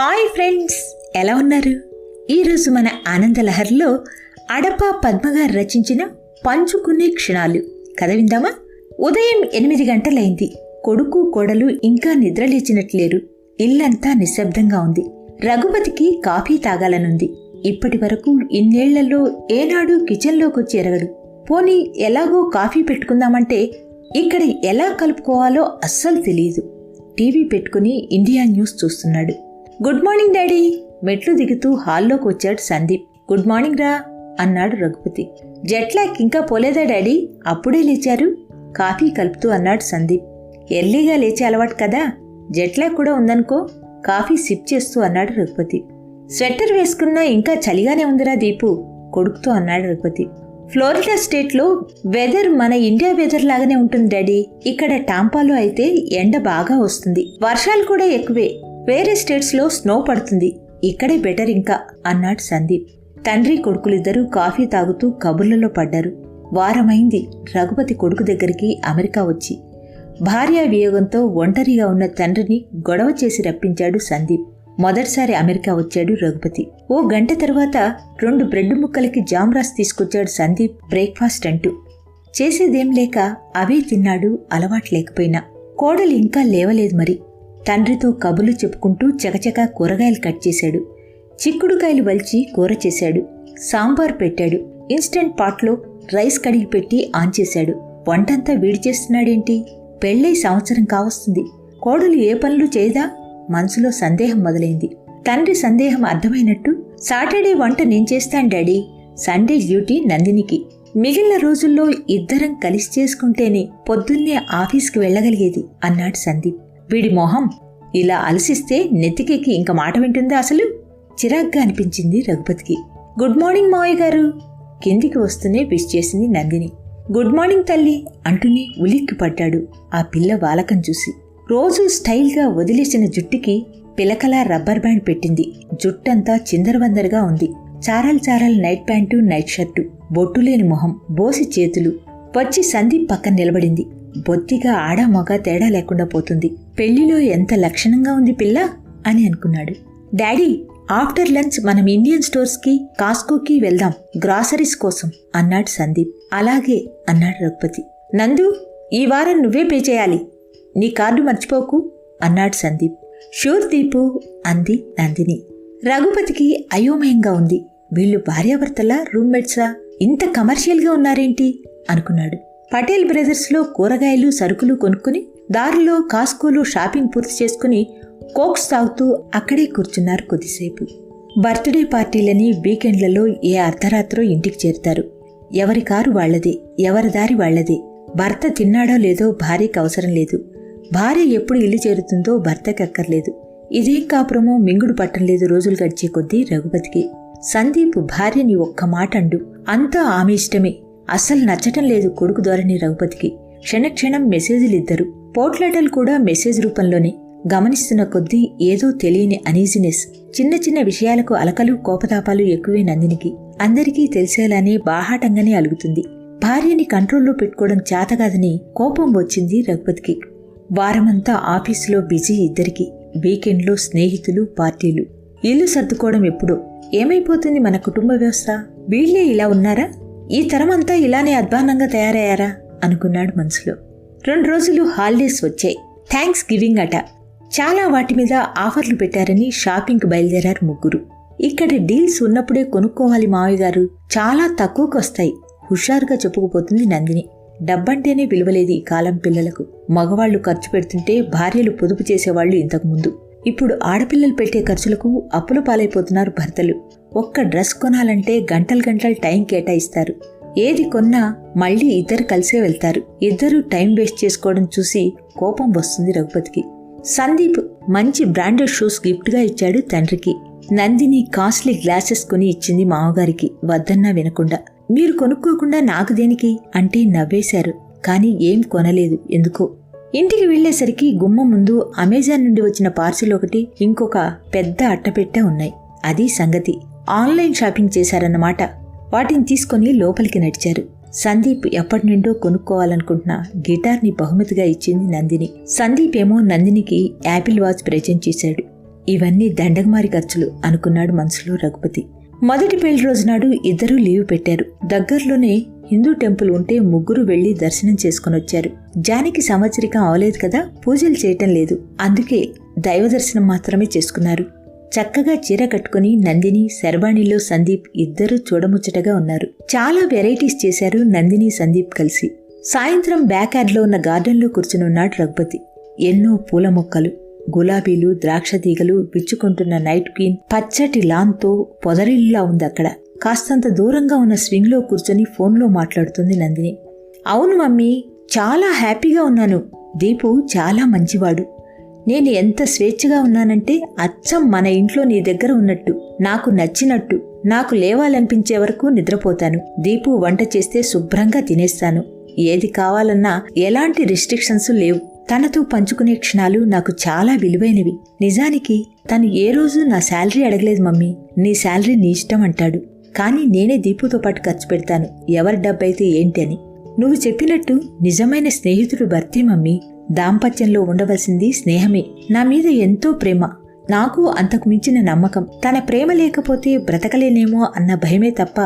Hi friends ఎలా ఉన్నారు? ఈరోజు మన ఆనందలహర్లో అడప పద్మగారు రచించిన పంచుకునే క్షణాలు. కథ విందామా? ఉదయం ఎనిమిది గంటలైంది. కొడుకు కోడలు ఇంకా నిద్రలేచినట్లేరు ఇల్లంతా నిశ్శబ్దంగా ఉంది. రఘుపతికి కాఫీ తాగాలనుంది. ఇప్పటి వరకు ఇన్నేళ్ళలో ఏనాడు కిచెన్లోకొచ్చి ఎరగడు పోనీ ఎలాగో కాఫీ పెట్టుకుందామంటే ఇక్కడ ఎలా కలుపుకోవాలో అస్సలు తెలియదు టీవీ పెట్టుకుని ఇండియా న్యూస్ చూస్తున్నాడు. గుడ్ మార్నింగ్ డాడీ మెట్లు దిగుతూ హాల్లోకి వచ్చాడు సందీప్. గుడ్ మార్నింగ్ రా అన్నాడు రఘుపతి. జెట్లాక్ ఇంకా పోలేదా డాడీ అప్పుడే లేచారు. కాఫీ కలుపుతూ అన్నాడు సందీప్. ఎర్లీగా లేచే అలవాటు కదా? జెట్లాక్ కూడా ఉందనుకో కాఫీ సిప్ చేస్తూ అన్నాడు రఘుపతి. స్వెటర్ వేసుకున్నా ఇంకా చలిగానే ఉందిరా దీపు కొడుకుతో అన్నాడు రఘుపతి. ఫ్లోరిడా స్టేట్లో వెదర్ మన ఇండియా వెదర్ లాగానే ఉంటుంది డాడీ ఇక్కడ టాంపాలో అయితే ఎండ బాగా వస్తుంది. వర్షాలు కూడా ఎక్కువే. వేరే స్టేట్స్లో స్నో పడుతుంది. ఇక్కడే బెటర్ ఇంకా అన్నాడు సందీప్. తండ్రి కొడుకులిద్దరూ కాఫీ తాగుతూ కబుర్లలో పడ్డారు. వారమైంది. రఘుపతి కొడుకు దగ్గరికి అమెరికా వచ్చి భార్య వియోగంతో ఒంటరిగా ఉన్న తండ్రిని గొడవ చేసి రప్పించాడు సందీప్. మొదటిసారి అమెరికా వచ్చాడు రఘుపతి. ఓ గంట తర్వాత రెండు బ్రెడ్ ముక్కలకి జామ్రాస్ తీసుకొచ్చాడు సందీప్ బ్రేక్ఫాస్ట్ అంటూ. చేసేదేం లేక అవే తిన్నాడు అలవాటు లేకపోయినా. కోడలు ఇంకా లేవలేదు మరి. తండ్రితో కబుర్లు చెప్పుకుంటూ చకచకా కూరగాయలు కట్ చేశాడు. చిక్కుడుకాయలు వలిచి కూర చేశాడు. సాంబార్ పెట్టాడు. ఇన్స్టెంట్ పాట్లో రైస్ కడిగి పెట్టి ఆన్ చేశాడు. వంటంతా వీడి చేస్తున్నాడేంటి? పెళ్ళై సంవత్సరం కావస్తుంది. కోడలు ఏ పనులు చేయదా? మనసులో సందేహం మొదలైంది. తండ్రి సందేహం అర్థమైనట్టు సాటర్డే వంట నేను చేస్తాను డాడీ. Sunday duty నందినికి. మిగిలిన రోజుల్లో ఇద్దరం కలిసి చేసుకుంటేనే పొద్దున్నే ఆఫీస్కి వెళ్ళగలిగేది అన్నాడు సందీప్. వీడి మొహం ఇలా అలసిస్తే నెత్తికెక్కి ఇంక మాట వింటుందా అసలు? చిరాగ్గా అనిపించింది రఘుపతికి. గుడ్ మార్నింగ్ మావయ్య గారు. కిందికి వస్తూనే విష్ చేసింది నందిని. గుడ్ మార్నింగ్ తల్లి అంటూనే ఉలిక్కి పడ్డాడు ఆ పిల్ల వాలకం చూసి. రోజు స్టైల్గా వదిలేసిన జుట్టుకి పిలకలా రబ్బర్ బ్యాండ్ పెట్టింది. జుట్టంతా చిందరవందరగా ఉంది. చారాలు చారాలు నైట్ ప్యాంటు నైట్ షర్టు బొట్టులేని మొహం బోసి చేతులు. వచ్చి సందీప్ పక్కన నిలబడింది. బొత్తిగా ఆడ మగ తేడా లేకుండా పోతుంది. పెళ్ళిలో ఎంత లక్షణంగా ఉంది పిల్ల? అని అనుకున్నాడు. డాడీ ఆఫ్టర్ లంచ్ మనం ఇండియన్ స్టోర్స్కి కాస్కోకి వెళ్దాం గ్రాసరీస్ కోసం అన్నాడు సందీప్. అలాగే అన్నాడు రఘుపతి. నందు ఈ వారం నువ్వే పే చేయాలి. నీ కార్డు మర్చిపోకు అన్నాడు సందీప్. షూర్ దీపు అంది నందిని. రఘుపతికి అయోమయంగా ఉంది. వీళ్ళు భార్యాభర్తల రూమ్మేట్సా ఇంత కమర్షియల్గా ఉన్నారేంటి? అనుకున్నాడు. పటేల్ బ్రదర్స్లో కూరగాయలు సరుకులు కొనుక్కుని దారిలో కాస్కోలో షాపింగ్ పూర్తి చేసుకుని కోక్స్ తాగుతూ అక్కడే కూర్చున్నారు కొద్దిసేపు. బర్త్డే పార్టీలని వీకెండ్లలో ఏ అర్ధరాత్రో ఇంటికి చేరుతారు. ఎవరి కారు వాళ్ళదే ఎవరి దారి వాళ్ళదే భర్త తిన్నాడో లేదో భార్యకు అవసరం లేదు. భార్య ఎప్పుడు ఇల్లు చేరుతుందో భర్తకి అక్కర్లేదు. ఇదేం కాపురమో మింగుడు పట్టం లేదు రోజులు గడిచే కొద్దీ రఘుపతికి. సందీప్ భార్యని ఒక్క మాట అండు అంతా ఆమె ఇష్టమే. అస్సలు నచ్చటం లేదు కొడుకు ధోరణి రఘుపతికి. క్షణక్షణం మెసేజ్లు ఇద్దరు పోట్లాటలు కూడా మెసేజ్ రూపంలోనే. గమనిస్తున్న కొద్దీ ఏదో తెలియని అనీజినెస్ చిన్న చిన్న విషయాలకు అలకలు కోపతాపాలు ఎక్కువే నందినికి. అందరికీ తెలిసేలానే బాహాటంగానే అలుగుతుంది. భార్యని కంట్రోల్లో పెట్టుకోవడం చేతగాదని కోపం వచ్చింది రఘుపతికి. వారమంతా ఆఫీసులో బిజీ ఇద్దరికి. వీకెండ్లో స్నేహితులు పార్టీలు. ఇల్లు సర్దుకోవడం ఎప్పుడో. ఏమైపోతుంది మన కుటుంబ వ్యవస్థ? వీళ్ళే ఇలా ఉన్నారా? ఈ తరమంతా ఇలానే అధ్వానంగా తయారయ్యారా? అనుకున్నాడు మనసులో. రెండు రోజులు హాలిడేస్ వచ్చాయి. థ్యాంక్స్ గివింగ్ అట. చాలా వాటి మీద ఆఫర్లు పెట్టారని షాపింగ్కి బయలుదేరారు ముగ్గురు. ఇక్కడ డీల్స్ ఉన్నప్పుడే కొనుక్కోవాలి మావయ్య గారు. చాలా తక్కువకు వస్తాయి. హుషారుగా చెప్పుకుపోతుంది నందిని. డబ్బంటేనే విలువలేదు ఈ కాలం పిల్లలకు. మగవాళ్ళు ఖర్చు పెడుతుంటే భార్యలు పొదుపు చేసేవాళ్ళు ఇంతకుముందు. ఇప్పుడు ఆడపిల్లలు పెట్టే ఖర్చులకు అప్పుల పాలైపోతున్నారు భర్తలు. ఒక్క డ్రెస్ కొనాలంటే గంటలు గంటలు టైం కేటాయిస్తారు. ఏది కొన్నా మళ్ళీ ఇద్దరు కలిసే వెళ్తారు. ఇద్దరు టైం వేస్ట్ చేసుకోవడం చూసి కోపం వస్తుంది రఘుపతికి. సందీప్ మంచి బ్రాండెడ్ షూస్ గిఫ్ట్గా ఇచ్చాడు తండ్రికి. నందిని కాస్ట్లీ గ్లాసెస్ కొని ఇచ్చింది మామగారికి వద్దన్నా వినకుండా. మీరు కొనుక్కోకుండా నాకు దేనికి? అంటే నవ్వేశారు. కానీ ఏం కొనలేదు. ఎందుకో? ఇంటికి వెళ్ళేసరికి గుమ్మ ముందు అమెజాన్ నుండి వచ్చిన పార్సిల్ ఒకటి ఇంకొక పెద్ద అట్టపెట్టె ఉన్నాయి. అది సంగతి. ఆన్లైన్ షాపింగ్ చేశారన్నమాట. వాటిని తీసుకుని లోపలికి నడిచారు. సందీప్ ఎప్పటి నుండో కొనుక్కోవాలనుకుంటున్న గిటార్ని బహుమతిగా ఇచ్చింది నందిని. సందీప్ ఏమో నందినికి యాపిల్ వాచ్ ప్రజెంట్ చేశాడు. ఇవన్నీ దండగమారి ఖర్చులు అనుకున్నాడు మనసులో రఘుపతి. మొదటి పెళ్ళి రోజు నాడు ఇద్దరూ లీవ్ పెట్టారు. దగ్గరలోనే హిందూ టెంపుల్ ఉంటే ముగ్గురు వెళ్ళి దర్శనం చేసుకుని వచ్చారు. జానికి సంవత్సరికం అవలేదు కదా పూజలు చేయటం లేదు. అందుకే దైవ దర్శనం మాత్రమే చేసుకున్నారు. చక్కగా చీర కట్టుకుని నందిని శర్వాణిలో సందీప్ ఇద్దరూ చూడముచ్చటగా ఉన్నారు. చాలా వెరైటీస్ చేశారు నందిని సందీప్ కలిసి. సాయంత్రం బ్యాక్ యార్డ్లో ఉన్న గార్డెన్లో కూర్చుని ఉన్నాడు రఘుపతి. ఎన్నో పూల మొక్కలు గులాబీలు ద్రాక్ష తీగలు విచ్చుకుంటున్న నైట్ క్వీన్ పచ్చటి లాన్తో పొదరిల్లా ఉంది అక్కడ. కాస్తంత దూరంగా ఉన్న స్వింగ్లో కూర్చొని ఫోన్లో మాట్లాడుతుంది నందిని. అవును మమ్మీ చాలా హ్యాపీగా ఉన్నాను. దీపు చాలా మంచివాడు. నేను ఎంత స్వేచ్ఛగా ఉన్నానంటే అచ్చం మన ఇంట్లో నీ దగ్గర ఉన్నట్టు నాకు నచ్చినట్టు నాకు లేవాలనిపించే వరకు నిద్రపోతాను. దీపు వంట చేస్తే శుభ్రంగా తినేస్తాను. ఏది కావాలన్నా ఎలాంటి రిస్ట్రిక్షన్స్ లేవు. తనతో పంచుకునే క్షణాలు నాకు చాలా విలువైనవి. నిజానికి తను ఏ రోజు నా శాలరీ అడగలేదు మమ్మీ. నీ శాలరీ నీ ఇష్టం అంటాడు. కానీ నేనే దీపుతో పాటు ఖర్చు పెడతాను. ఎవరి డబ్బైతే ఏంటి అని నువ్వు చెప్పినట్టు నిజమైన స్నేహితుడు భర్తీ మమ్మీ. దాంపత్యంలో ఉండవలసింది స్నేహమే. నా మీద ఎంతో ప్రేమ. నాకు అంతకు మించిన నమ్మకం. తన ప్రేమ లేకపోతే బ్రతకలేనేమో అన్న భయమే తప్ప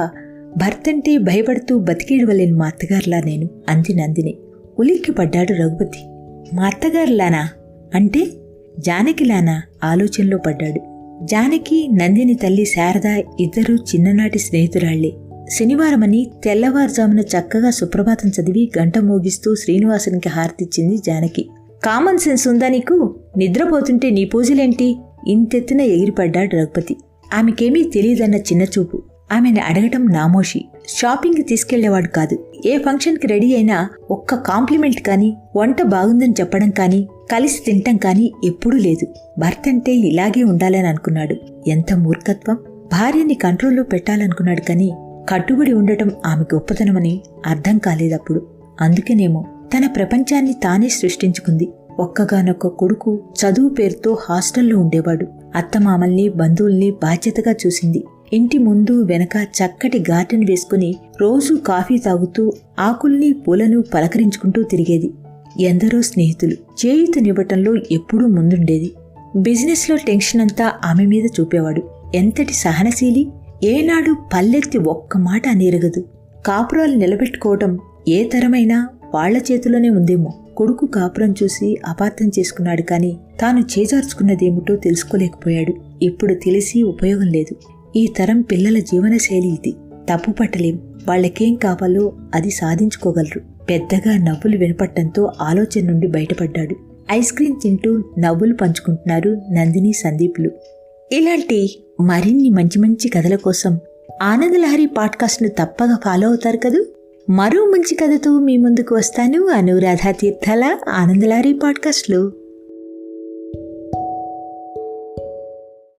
భర్తంటే భయపడుతూ బతికేడవలేని మా అత్తగారులా నేను. అంది నందిని. ఉలిక్కి పడ్డాడు రఘుపతి. మా అత్తగారులానా? అంటే జానకిలానా? ఆలోచనలో పడ్డాడు. జానకి నందిని తల్లి శారద ఇద్దరూ చిన్ననాటి స్నేహితురాళ్ళే. శనివారమని తెల్లవారుజామున చక్కగా సుప్రభాతం చదివి గంట మోగిస్తూ శ్రీనివాసునికి హారతిచ్చింది జానకి. కామన్ సెన్స్ ఉందా నీకు? నిద్రపోతుంటే నీ పూజలేంటి? ఇంతెత్తున ఎగిరిపడ్డాడు రఘుపతి ఆమెకేమీ తెలియదన్న చిన్నచూపు. ఆమెను అడగటం నామోషి. షాపింగ్కి తీసుకెళ్ళేవాడు కాదు. ఏ ఫంక్షన్కి రెడీ అయినా ఒక్క కాంప్లిమెంట్ కానీ వంట బాగుందని చెప్పడం కానీ కలిసి తింటం కానీ ఎప్పుడూ లేదు. భర్త అంటే ఇలాగే ఉండాలని అనుకున్నాడు. ఎంత మూర్ఖత్వం! భార్యని కంట్రోల్లో పెట్టాలనుకున్నాడు కానీ కట్టుబడి ఉండటం ఆమె గొప్పతనమని అర్థం కాలేదప్పుడు. అందుకేనేమో తన ప్రపంచాన్ని తానే సృష్టించుకుంది. ఒక్కగానొక్క కొడుకు చదువు పేరుతో హాస్టల్లో ఉండేవాడు. అత్తమామల్ని బంధువుల్ని బాధ్యతగా చూసింది. ఇంటి ముందు వెనక చక్కటి గార్డెన్ వేసుకుని రోజూ కాఫీ తాగుతూ ఆకుల్ని పూలను పలకరించుకుంటూ తిరిగేది. ఎందరో స్నేహితులు. చేయూతనివ్వటంలో ఎప్పుడూ ముందుండేది. బిజినెస్లో టెన్షన్ అంతా ఆమె మీద చూపేవాడు. ఎంతటి సహనశీలి ఏనాడు పల్లెత్తి ఒక్క మాట అనేరగదు. కాపురాలు నిలబెట్టుకోవటం ఏ తరమైనా వాళ్ళ చేతిలోనే ఉందేమో. కొడుకు కాపురం చూసి అపార్థం చేసుకున్నాడు కాని తాను చేజార్చుకున్నదేమిటో తెలుసుకోలేకపోయాడు. ఇప్పుడు తెలిసి ఉపయోగం లేదు. ఈ తరం పిల్లల జీవనశైలి ఇది. తప్పు పట్టలేం. వాళ్ళకేం కావాలో అది సాధించుకోగలరు. పెద్దగా నవ్వులు వినపట్టంతో ఆలోచన నుండి బయటపడ్డాడు. ఐస్ క్రీం తింటూ నవ్వులు పంచుకుంటున్నారు నందిని సందీప్లు. ఇలాంటి మరిన్ని మంచి మంచి కథల కోసం ఆనందలహరి పాడ్కాస్ట్ను తప్పగా ఫాలో అవుతారు కదూ? మరో మంచి కథతో మీ ముందుకు వస్తాను అనురాధ తీర్థాల ఆనందలహరి పాడ్కాస్ట్లో.